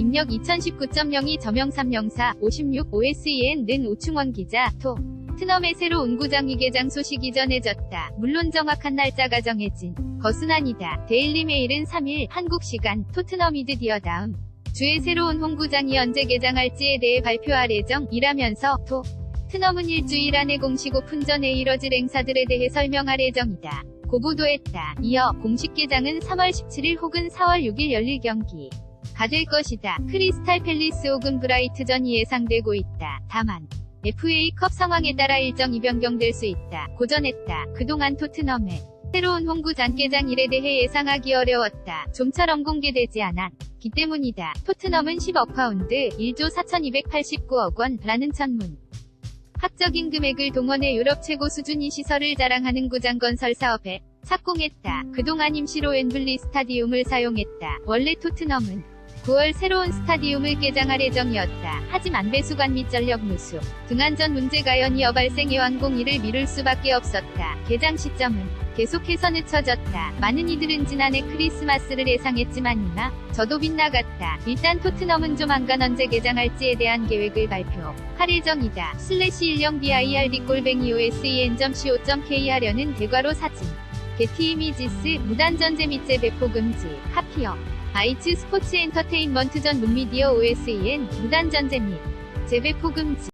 입력 2019.02 저명 304 56 OSEN 는 오충원 기자 토. 트넘의 새로운 구장 이 개장 소식이 전해졌다. 물론 정확한 날짜가 정해진 것은 아니다. 데일리 메일은 3일 한국 시간 토트넘이 드디어 다음 주에 새로운 홈구장이 언제 개장할지에 대해 발표할 예정이라면서 토. 트넘은 일주일 안에 공식 오픈 전에 이뤄질 행사들에 대해 설명할 예정이다. 고보도했다. 이어 공식 개장은 3월 17일 혹은 4월 6일 열릴 경기. 가될 것이다. 크리스탈 팰리스 혹은 브라이트전이 예상되고 있다. 다만 FA컵 상황에 따라 일정이 변경될 수 있다. 고전했다. 그동안 토트넘의 새로운 홍구장 개장일에 대해 예상하기 어려웠다. 좀처럼 공개되지 않았기 때문이다. 토트넘은 10억 파운드 1조 4289억 원라는 천문. 학적인 금액을 동원해 유럽 최고 수준의 시설을 자랑하는 구장 건설 사업에 착공했다. 그동안 임시로 웸블리 스타디움을 사용했다. 원래 토트넘은 9월 새로운 스타디움을 개장할 예정이었다. 하지만 배수관 및 전력 누수 등 안전 문제가 연이어 발생해 완공일을 미룰 수밖에 없었다. 개장 시점은 계속해서 늦춰졌다. 많은 이들은 지난해 크리스마스를 예상했지만 이나 저도 빗나갔다. 일단 토트넘은 조만간 언제 개장할지에 대한 계획을 발표할 예정이다. 슬래시 1령 BIRD 골뱅이 OSEN.co.k 하려는 대괄호 사진. 게티 이미지스 무단전제 및 재배포 금지. 카피어. 아이츠 스포츠 엔터테인먼트 전 문미디어 OSEN 무단전제 및 재배포 금지.